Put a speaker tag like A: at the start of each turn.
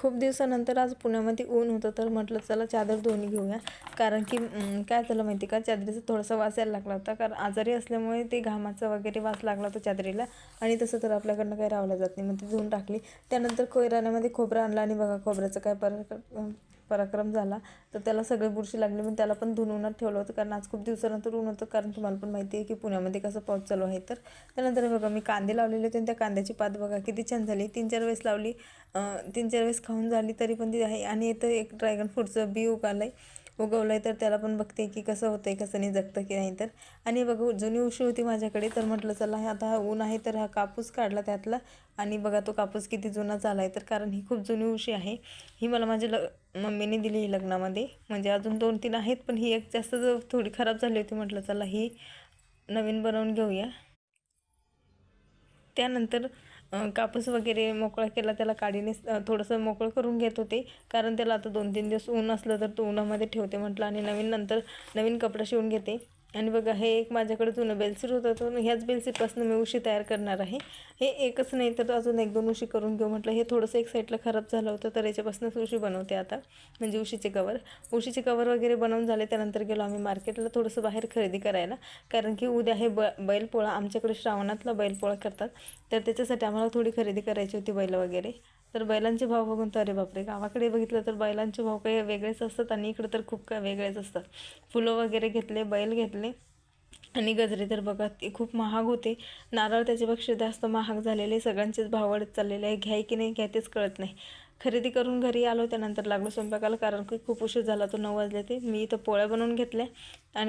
A: खूप दिवसानंतर आज पुण्यामध्ये ऊन होतं तर म्हटलं चला चादर दोन्ही घेऊया. कारण की काय झालं माहिती का? चादरीचा थोडासा वास यायला लागला होता. कारण आजारी असल्यामुळे ते घामाचा वगैरे वास लागला होता चादरीला. आणि तसं तर आपल्याकडनं काही रावलं जात नाही. मग ती धुवून टाकली. त्यानंतर कोयराण्यामध्ये खोबरं आणलं आणि बघा खोबऱ्याचं काय पर पराक्रम झाला तर त्याला सगळे बुरशी लागली. पण त्याला पण धुन उन्हात ठेवलं होतं कारण आज खूप दिवसानंतर ऊन होतं. कारण तुम्हाला पण माहिती आहे की पुण्यामध्ये कसं पाऊस चालू आहे. तर त्यानंतर बघा मी कांदे लावलेले होते आणि त्या कांद्याची पात बघा किती छान झाली. तीन चार वेळेस लावली तीन चार वेळेस खाऊन झाली तरी पण ती आहे. आणि इथं एक ड्रॅगन फ्रूटचं बी उगालं आहे उगवलं आहे तर त्याला पण बघते की कसं होतं आहे कसं नाही जगतं की नाही तर. आणि बघू जुनी उशी होती माझ्याकडे तर म्हटलं चला हे आता हा ऊन आहे तर हा कापूस काढला त्यातला. आणि बघा तो कापूस किती जुना झाला आहे तर कारण ही खूप जुनी उशी आहे. ही मला माझ्या ल मम्मीने दिली ही लग्नामध्ये. म्हणजे अजून दोन तीन आहेत पण ही एक जास्त थोडी खराब झाली होती म्हटलं चला ही नवीन बनवून घेऊया. त्यानंतर कापूस वगैरे मोकळा केला त्याला काडीने थोडंसं मोकळं करून घेत होते. कारण त्याला आता दोन तीन दिवस ऊन असलं तर तो उन्हामध्ये ठेवते म्हटलं आणि नवीन नंतर नवीन कपडा शिवून घेते. आणि बघा हे एक माझ्याकडे जुनं बेलसीट होतं तर ह्याच बेलसीटपासून मी उशी तयार करणार आहे. हे एकच नाही तर अजून एक दोन उशी करून घेऊ म्हटलं. हे थोडंसं एक साईडला खराब झालं होतं तर याच्यापासूनच उशी बनवते आता म्हणजे उशीचे कवर उशीचे कवर वगैरे बनवून झाले त्यानंतर गेलो आम्ही मार्केटला थोडंसं बाहेर खरेदी करायला. कारण की उद्या हे ब बैलपोळा आमच्याकडे श्रावणातला बैलपोळा करतात. तर त्याच्यासाठी आम्हाला थोडी खरेदी करायची होती बैल वगैरे. तर बैलांचे भाव बघून तर अरे बापरे गावाकडे बघितलं तर बैलांचे भाव काही वेगळेच असतात आणि इकडं तर खूप काय वेगळेच असतात. फुलं वगैरे घेतले बैल घेतले आणि गजरे तर बघा ते खूप महाग होते. नारळ त्याच्यापेक्षा जास्त महाग झालेले सगळ्यांचेच भाव वाढत चाललेले आहे. घ्याय की नाही घ्याय तेच कळत नाही. खरेदी करून घरी आलो त्यानंतर लागलो स्वयंपाकाला कारण की खूप उशीर झाला तो नऊ वाजले ते. मी इथं पोळ्या बनवून घेतल्या आणि